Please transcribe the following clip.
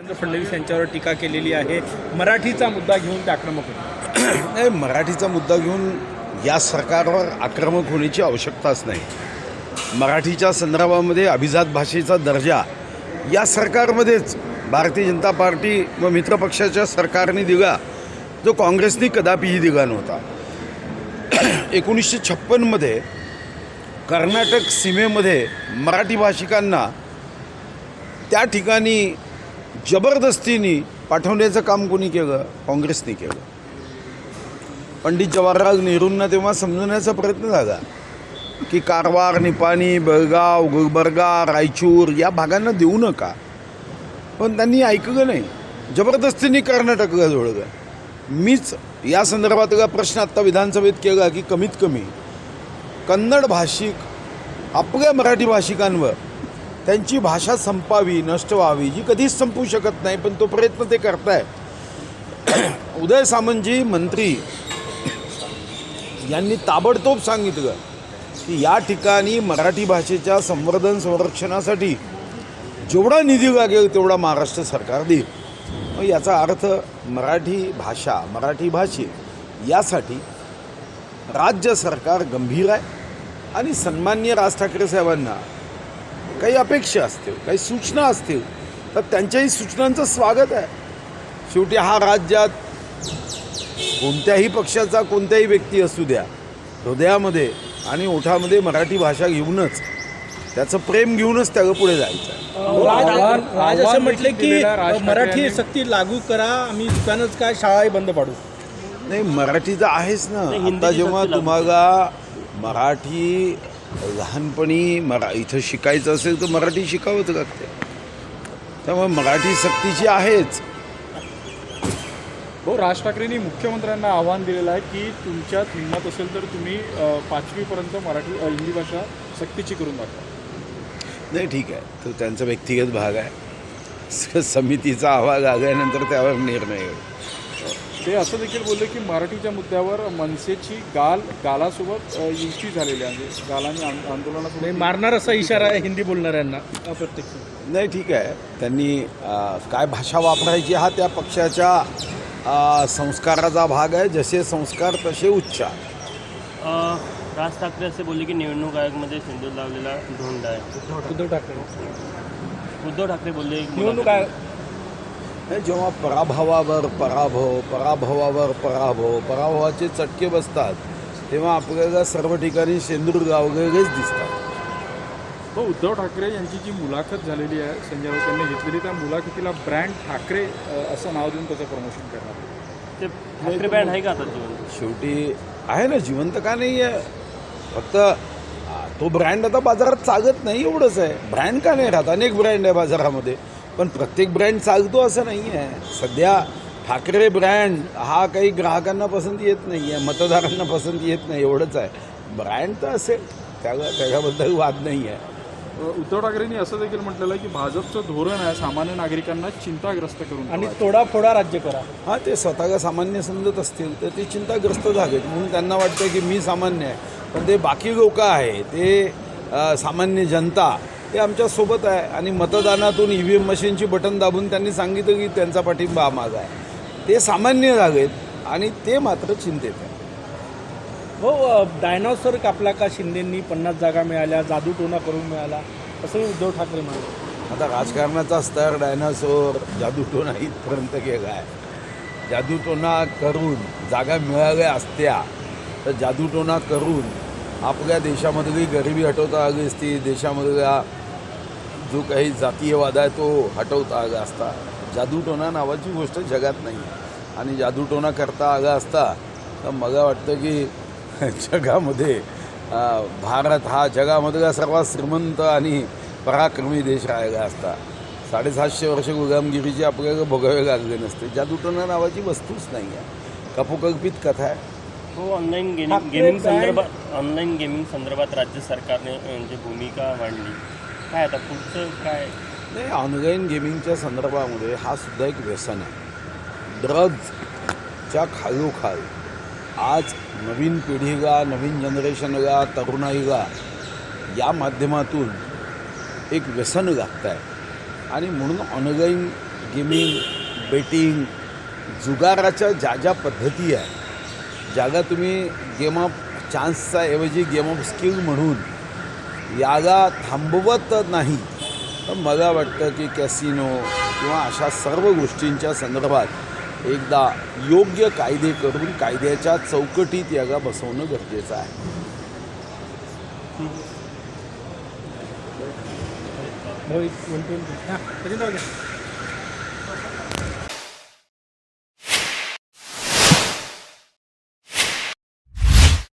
देवेंद्र फडणवीस यांच्यावर टीका केलेली आहे. मराठीचा मुद्दा घेऊन ते आक्रमक होते. नाही मराठीचा मुद्दा घेऊन या सरकारवर आक्रमक होण्याची आवश्यकताच नाही. मराठीच्या संदर्भामध्ये अभिजात भाषेचा दर्जा या सरकारमध्येच भारतीय जनता पार्टी व मित्रपक्षाच्या सरकारने दिला. जो काँग्रेसने कदापिही दिला नव्हता. एकोणीसशे छप्पनमध्ये कर्नाटक सीमेमध्ये मराठी भाषिकांना त्या ठिकाणी जबरदस्तीने पाठवण्याचं काम कोणी केलं? काँग्रेसने केलं. पंडित जवाहरलाल नेहरूंना तेव्हा समजवण्याचा प्रयत्न झाला की कारवार निपाणी बेळगाव गुलबर्गा रायचूर या भागांना देऊ नका. पण त्यांनी ऐकलं नाही. जबरदस्तीने कर्नाटकला जोडलं. मीच या संदर्भातला प्रश्न आत्ता विधानसभेत केला की कमीत कमी कन्नड भाषिक आपल्या मराठी भाषिकांवर त्यांची भाषा संपावी नष्ट व्हावी जी कधीच संपू शकत नाही पण तो प्रयत्न ते करताय. उदय सामंतजी मंत्री यांनी ताबडतोब सांगितलं की या ठिकाणी मराठी भाषेच्या संवर्धन संरक्षणासाठी जेवढा निधी लागेल तेवढा महाराष्ट्र सरकार देईल. मग याचा अर्थ मराठी भाषा मराठी भाषे यासाठी राज्य सरकार गंभीर आहे आणि सन्माननीय राज ठाकरे साहेबांना काही अपेक्षा असतील काही सूचना असतील तर त्यांच्याही सूचनांचं स्वागत आहे. शेवटी हा राज्यात कोणत्याही पक्षाचा कोणत्याही व्यक्ती असू द्या हृदयामध्ये आणि ओठामध्ये मराठी भाषा घेऊनच त्याचं प्रेम घेऊनच त्याला पुढे जायचं आहे. राज असं म्हटले की मराठी सक्ती लागू करा आम्ही दुकानच काय शाळाही बंद पाडू. नाही मराठी तर आहेच ना. आता जेव्हा तुम्हाला मराठी लहानपणी मरा इथं शिकायचं असेल तर मराठी शिकावंच लागते. त्यामुळे मराठी सक्तीची आहेच. हो राज ठाकरेंनी मुख्यमंत्र्यांना आव्हान दिलेलं आहे की तुमच्यात हिंमत असेल तर तुम्ही पाचवीपर्यंत मराठी हिंदी भाषा सक्तीची करून दाखवा. नाही ठीक आहे. तो त्यांचा व्यक्तिगत भाग आहे. समितीचा अहवाल आल्यानंतर त्यावर निर्णय होईल. ते असं देखील बोलले की मराठीच्या मुद्द्यावर मनसेची गाल गालासोबत युती झालेली आहे. म्हणजे गालाने आं- नाही, आंदोलनासोबत मारणार असा इशारा आहे हिंदी बोलणाऱ्यांना. अप्रत्यक्ष नाही ठीक आहे. त्यांनी काय भाषा वापरायची हा त्या पक्षाच्या संस्काराचा भाग आहे. जसे संस्कार तसे उच्चार राज ठाकरे असे बोलले की निवडणूक आयोगमध्ये सिंदूर लावलेला धोंड आहे. उद्धव ठाकरे. उद्धव ठाकरे बोलले निवडणूक आयोग जेव्हा पराभवावर पराभव पराभवावर पराभव पराभवाचे चटके बसतात तेव्हा आपल्याला सर्व ठिकाणी शेंदूर गावगेच दिसतात. हो उद्धव ठाकरे यांची जी मुलाखत झालेली आहे संजय राऊत यांनी घेतलेली त्या मुलाखतीला ब्रँड ठाकरे असं नाव देऊन त्याचं प्रमोशन करणार. ते ठाकरे बँड आहे का आता शेवटी आहे ना जिवंत का नाही आहे फक्त तो ब्रँड आता बाजारात चालत नाही एवढंच आहे. ब्रँड का नाही राहत? अनेक ब्रँड आहे बाजारामध्ये. पण प्रत्येक ब्रँड चालतो असं नाही आहे सध्या ठाकरे ब्रँड हा काही ग्राहकांना पसंती येत नाही आहे मतदारांना पसंती येत नाही एवढंच आहे. ब्रँड तर असेल त्याला त्याच्याबद्दल वाद नाही आहे उद्धव ठाकरेंनी असं देखील म्हटलेलं आहे की भाजपचं धोरण आहे सामान्य नागरिकांना चिंताग्रस्त करून आणि. तोडाफोडा राज्य करा. हां ते स्वतःला सामान्य समजत असतील तर ते चिंताग्रस्त झालेत. म्हणून त्यांना वाटतं की मी सामान्य आहे. पण ते बाकी लोक आहे ते अ, सामान्य जनता ते आमच्यासोबत आहे आणि मतदानातून ई व्ही एम मशीनची बटन दाबून त्यांनी सांगितलं की त्यांचा पाठिंबा माग आहे. ते सामान्य झालेत आणि ते मात्र चिंतेत आहे हो डायनॉसॉर कापला का शिंदेंनी? पन्नास जागा मिळाल्या जादू टोना करून मिळाला. असंही उद्धव ठाकरे म्हणाले आता राजकारणाचा स्तर डायनासोर जादूटोना इथपर्यंत गेला आहे. जादूटोना करून जागा मिळाल्या असत्या तर जादूटोना करून आपल्या देशामधली गरिबी हटवता आली असती देशामधला जो काही जातीयवाद आहे तो हटवता आला असता. जादूटोना नावाची गोष्ट जगात नाही. आहे आणि जादूटोना करता आला असता तर मला वाटतं की जगामध्ये भारत हा जगामधला सर्वात श्रीमंत आणि पराक्रमी देश राहिला असता. साडेसातशे वर्ष गुलामगिरीची आपल्याला भोगावे लागले नसते. जादूटोना नावाची वस्तूच नाही आहे. कपोकल्पित कथा आहे. हो ऑनलाईन गेमिंग गेमिंग संदर्भात ऑनलाईन गेमिंग संदर्भात राज्य सरकारने जे भूमिका मांडली काय आता पुढचं काय? नाही ऑनलाईन गेमिंगच्या संदर्भामध्ये हा सुद्धा एक व्यसन आहे. ड्रग्जच्या खालोखाल आज नवीन पिढीला नवीन जनरेशनला तरुणाईला या माध्यमातून एक व्यसन लागत आहे आणि म्हणून ऑनलाईन गेमिंग बेटिंग जुगाराच्या ज्या ज्या पद्धती आहे ज्याला तुम्ही गेम ऑफ चान्सचा ऐवजी गेम ऑफ स्किल म्हणून याला थांबवत नाही तर मला वाटतं की कॅसिनो किंवा अशा सर्व गोष्टींच्या संदर्भात एकदा योग्य कायदे करून कायद्याच्या चौकटीत याला बसवणं गरजेचं आहे